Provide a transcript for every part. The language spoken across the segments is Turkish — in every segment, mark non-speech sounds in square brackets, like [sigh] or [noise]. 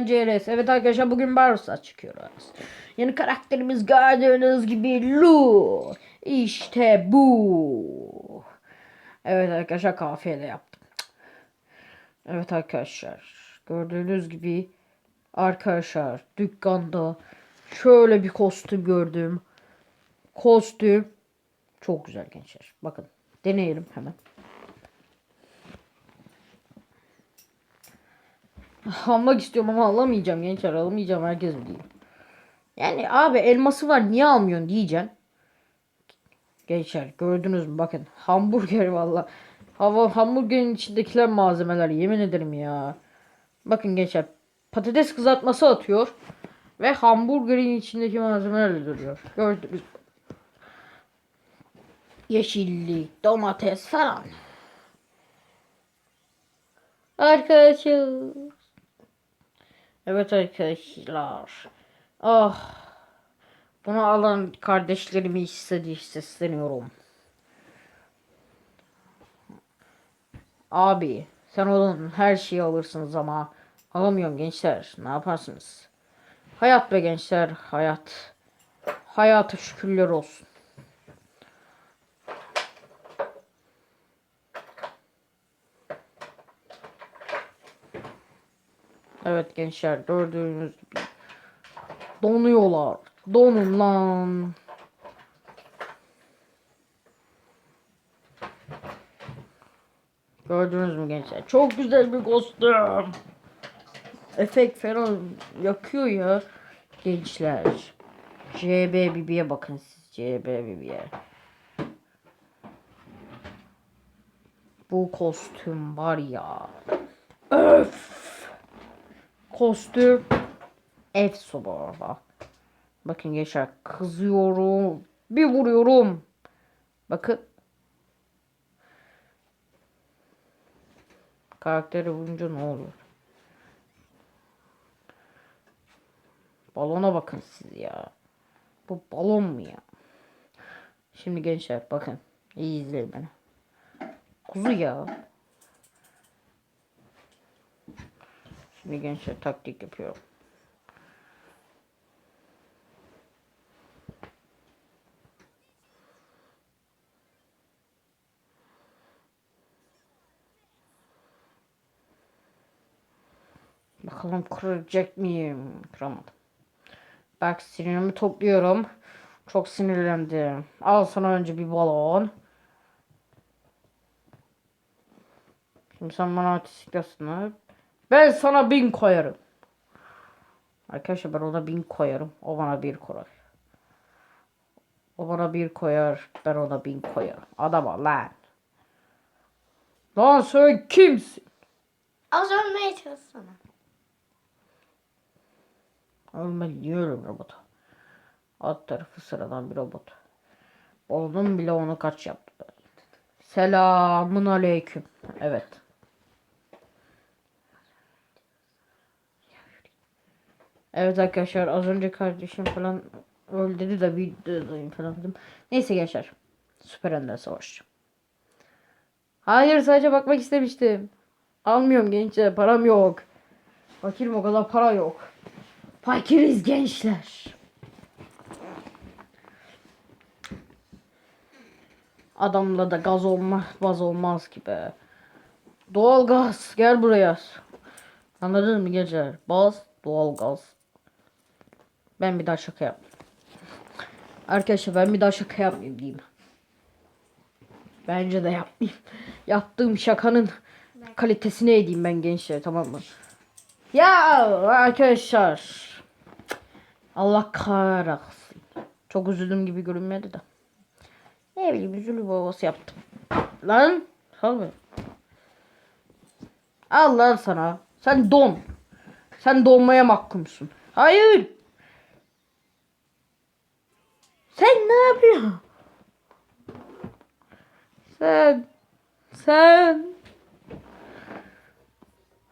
CRS. Evet arkadaşlar bugün Barus'a çıkıyoruz. Yeni karakterimiz gördüğünüz gibi Lu. İşte bu. Evet arkadaşlar kafiyeyle yaptım. Evet arkadaşlar. Gördüğünüz gibi arkadaşlar dükkanda şöyle bir kostüm gördüm. Kostüm çok güzel gençler. Bakın deneyelim hemen. Almak istiyorum ama alamayacağım gençler alamayacağım herkes biliyor. Yani abi elması var niye almıyorsun diyeceksin. Gençler gördünüz mü bakın hamburger valla. Hava hamburgerin içindekiler malzemeler yemin ederim ya. Bakın gençler patates kızartması atıyor ve hamburgerin içindeki malzemelerle duruyor. Gördünüz mü? Yeşillik, domates falan. Arkadaşlar. Evet arkadaşlar. Ah. Bunu alan kardeşlerimi istedi sesleniyorum. Abi sen onun her şeyi alırsınız ama alamıyorum gençler. Ne yaparsınız? Hayat be gençler hayat. Hayata şükürler olsun. Evet gençler gördüğünüz gibi donuyorlar. Donun lan. Gördünüz mü gençler? Çok güzel bir kostüm. Efekt falan yakıyor ya gençler. CB Bibi'ye bakın siz CB Bibi'ye. Bu kostüm var ya. Öf. Kostüm efso bu arada. Bakın gençler kızıyorum. Bir vuruyorum. Bakın. Karakteri vurunca ne oluyor? Balona bakın siz ya. Bu balon mu ya? Şimdi gençler bakın. İyi izleyin beni. Kuzu ya. Şimdi gençler taktik yapıyorum. Bakalım kıracak mıyım? Kıramadım. Bak sinirimi topluyorum. Çok sinirlendim. Al sana önce bir balon. Şimdi sen bana artistik. Ben sana bin koyarım. Arkadaşlar ben ona bin koyarım. O bana bir koyar. O bana bir koyar. Ben ona bin koyarım. Adama lan. Lan sen kimsin? Az ölmeye çalışsana. Niye ölüm robota? Alt tarafı sıradan bir robot. Oğlum bile onu kaç yaptı. Selamun aleyküm. Evet. Evet arkadaşlar az önce kardeşim falan öldü dedi de videodayım falan dedim. Neyse gençler. Süper Ender Savaşçı. Hayır sadece bakmak istemiştim. Almıyorum gençler param yok. Fakirim o kadar para yok. Fakiriz gençler. Adamla da gaz olmaz, baz olmaz ki be. Doğal gaz, gel buraya. Anladın mı gençler? Baz, doğal gaz. Ben bir daha şaka yap. Arkadaşlar ben bir daha şaka yapmayayım diyeyim. Bence de yapmayayım. Yaptığım şakanın kalitesini edeyim ben gençler tamam mı? Ya arkadaşlar. Allah kahretsin. Çok üzüldüm gibi görünmedi de. Ne bileyim üzülü babası yaptım. Lan sal beni. Al lan sana. Sen don. Sen donmaya mahkumsun. Hayır. Sen ne yapıyorsun? Sen. Sen.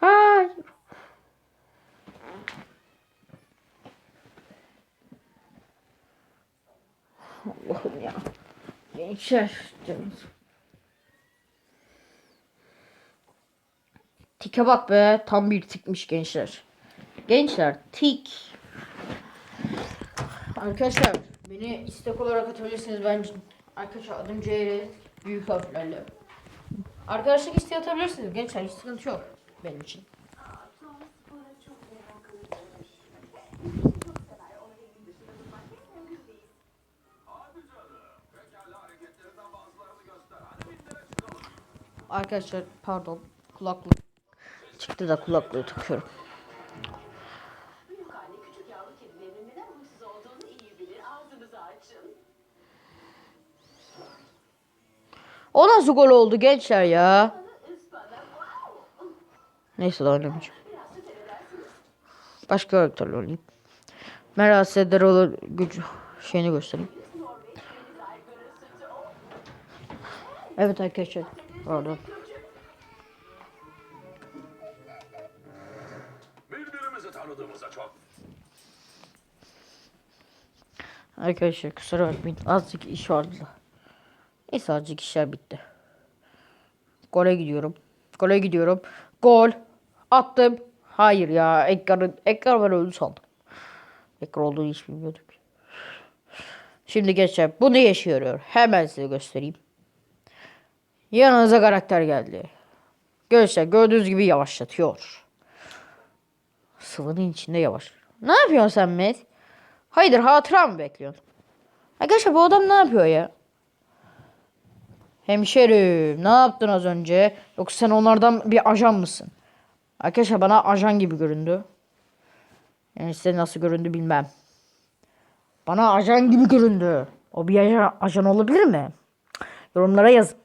Hayır. Allah'ım ya. Gençler. canım. Tike bak be. Tam bir tikmiş gençler. Gençler tik. Arkadaşlar beni istek olarak atabilirsiniz. Ben arkadaşlar adım CR büyük harflerle. Arkadaşlık isteği atabilirsiniz gençler hiç sıkıntı yok benim için. Arkadaşlar pardon kulaklık çıktı da kulaklığı takıyorum. Nasıl gol oldu gençler ya? Neyse daha oynamayacağım. Başka karakterle oynayayım. Meral Sederoğlu gücü şeyini göstereyim. Evet arkadaşlar. Pardon. Birbirimizi tanıdığımıza çok Arkadaşlar kusura bakmayın. Azıcık iş vardı. Neyse azıcık işler bitti. Gole gidiyorum. Gole gidiyorum. Gol. Attım. Hayır ya. Ekranı, ekran ben öldü sandım. Ekran olduğunu hiç bilmiyorduk. Şimdi geçeceğim. Bu ne işe yarıyor? Hemen size göstereyim. Yanınıza karakter geldi. Gençler gördüğünüz gibi yavaşlatıyor. Sıvının içinde yavaş. Ne yapıyorsun sen Met? Hayırdır hatıra mı bekliyorsun? Arkadaşlar bu adam ne yapıyor ya? Hemşerim ne yaptın az önce? Yoksa sen onlardan bir ajan mısın? Arkadaşlar bana ajan gibi göründü. Yani size nasıl göründü bilmem. Bana ajan gibi göründü. O bir ajan, ajan olabilir mi? Yorumlara yazın.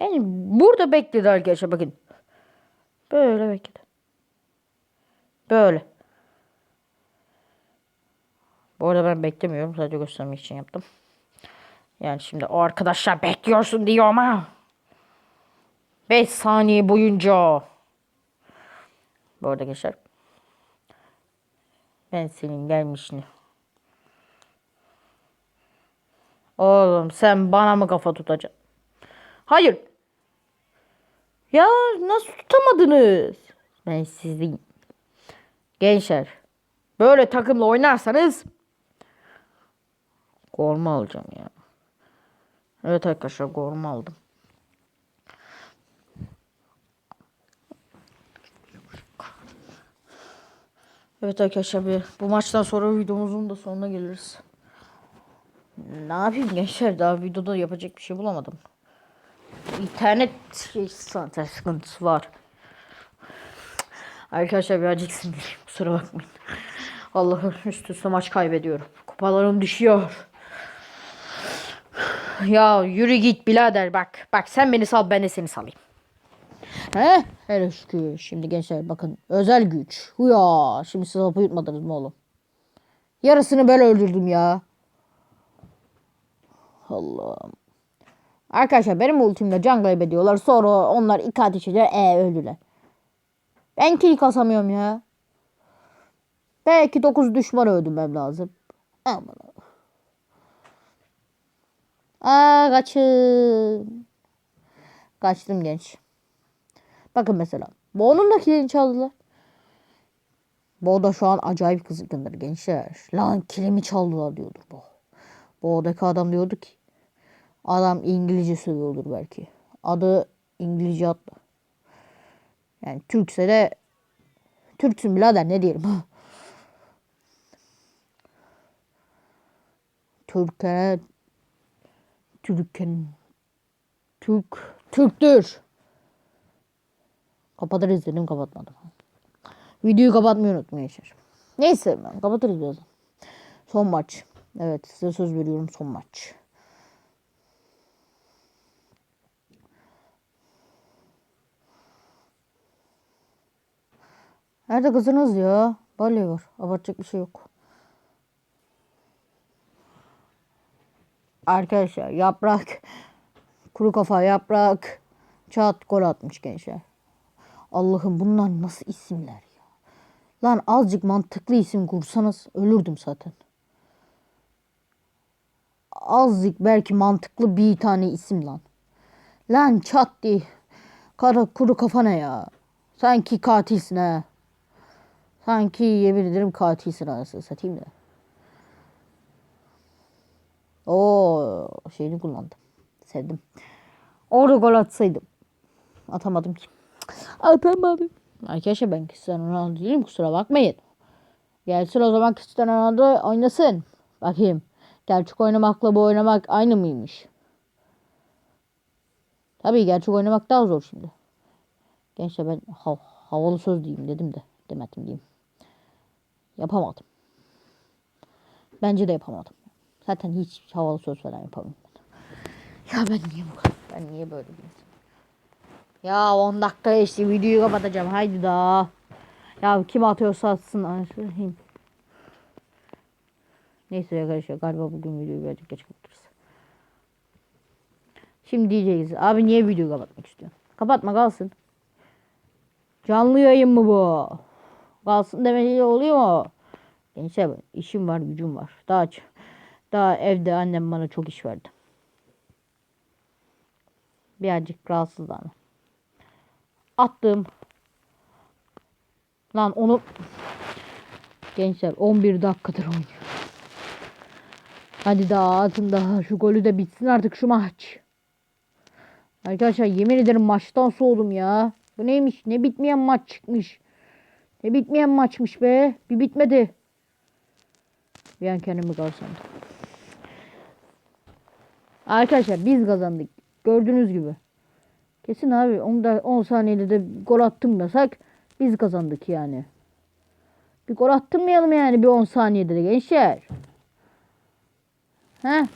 Yani burada bekledi arkadaşlar bakın. Böyle bekledi. Böyle. Bu arada ben beklemiyorum. Sadece göstermek için yaptım. Yani şimdi o arkadaşlar bekliyorsun diyor ama. 5 saniye boyunca. Bu arada gençler. Ben senin gelmişini. Oğlum sen bana mı kafa tutacaksın? Hayır. Ya nasıl tutamadınız? Ben sizin. Gençler. Böyle takımla oynarsanız Gorma alacağım ya. Evet arkadaşlar gorma aldım. Evet arkadaşlar bir, bu maçtan sonra videomuzun da sonuna geliriz. Ne yapayım gençler daha videoda yapacak bir şey bulamadım. İnternet şey, zaten sıkıntısı var. Arkadaşlar birazcık sinirliyim kusura bakmayın. Allah'ım üst üste maç kaybediyorum. Kupalarım düşüyor. Ya yürü git birader bak. Bak sen beni sal ben de seni salayım. He? Hele şükür. Şimdi gençler bakın. Özel güç. Huya. Şimdi siz hapı yutmadınız mı oğlum? Yarısını ben öldürdüm ya. Allah'ım. Arkadaşlar benim ultimle can kaybediyorlar. Sonra onlar iki at içiler. E öldüler. Ben kill kasamıyorum ya. Belki 9 düşman öldürmem lazım. Aman. Aa kaçın. Kaçtım genç. Bakın mesela. Bo'nun da kilini çaldılar. Bo da şu an acayip kızgındır gençler. Lan kilimi çaldılar diyordur Bo. Bo'daki adam diyordu ki. Adam İngilizce söylüyordur belki. Adı İngilizce adlı. Yani Türkse de Türksün birader ne diyelim. [laughs] Türk'e Türk'ün Türk Türktür. Kapatırız dedim kapatmadım. Videoyu kapatmayı unutmayın yaşar. Neyse ben kapatırız birazdan. Son maç. Evet size söz veriyorum son maç. Nerede kızınız ya? Balya var. Abartacak bir şey yok. Arkadaşlar yaprak kuru kafa yaprak çat gol atmış gençler. Allah'ım bunlar nasıl isimler ya. Lan azıcık mantıklı isim kursanız ölürdüm zaten. Azıcık belki mantıklı bir tane isim lan. Lan çat diye. Kara kuru kafa ne ya? Sanki katilsin ha. Sanki yemin ederim katilsin anasını satayım da. Oo şeyini kullandım. Sevdim. Orada gol atsaydım. Atamadım ki. Atamadım. Arkadaşlar ben Cristiano Ronaldo değilim kusura bakmayın. Gelsin o zaman Cristiano Ronaldo oynasın. Bakayım. Gerçek oynamakla bu oynamak aynı mıymış? Tabii gerçek oynamak daha zor şimdi. Gençler ben hav- havalı söz diyeyim dedim de demedim diyeyim. Yapamadım. Bence de yapamadım. Zaten hiç havalı söz falan yapamıyorum. ben. Ya ben niye bu kadar? Ben niye böyle bir? Ya 10 dakika geçti videoyu kapatacağım. Haydi daha. Ya kim atıyorsa atsın. Anasını Neyse arkadaşlar galiba bugün videoyu birazcık geç kapatırız. Şimdi diyeceğiz. Abi niye videoyu kapatmak istiyorsun? Kapatma kalsın. Canlı yayın mı bu? Kalsın demeli oluyor mu? Gençler işim var gücüm var. Daha ç- daha evde annem bana çok iş verdi. Birazcık rahatsız ama. Attım. Lan onu Gençler 11 dakikadır oynuyor. Hadi daha atın daha şu golü de bitsin artık şu maç. Arkadaşlar yemin ederim maçtan soğudum ya. Bu neymiş? Ne bitmeyen maç çıkmış. Ne bitmeyen maçmış be. Bir bitmedi. Bir an kendimi gol sandım. Arkadaşlar biz kazandık. Gördüğünüz gibi. Kesin abi 10, da 10 saniyede de gol attım desek biz kazandık yani. Bir gol attırmayalım yani bir 10 saniyede de gençler. He?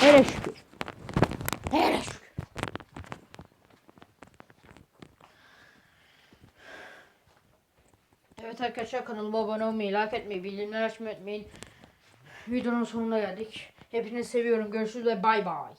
Hele şükür. Hele şükür. Evet arkadaşlar kanalıma abone olmayı, like etmeyi, bildirimleri açmayı unutmayın. Videonun sonuna geldik. Hepinizi seviyorum. Görüşürüz ve bay bay.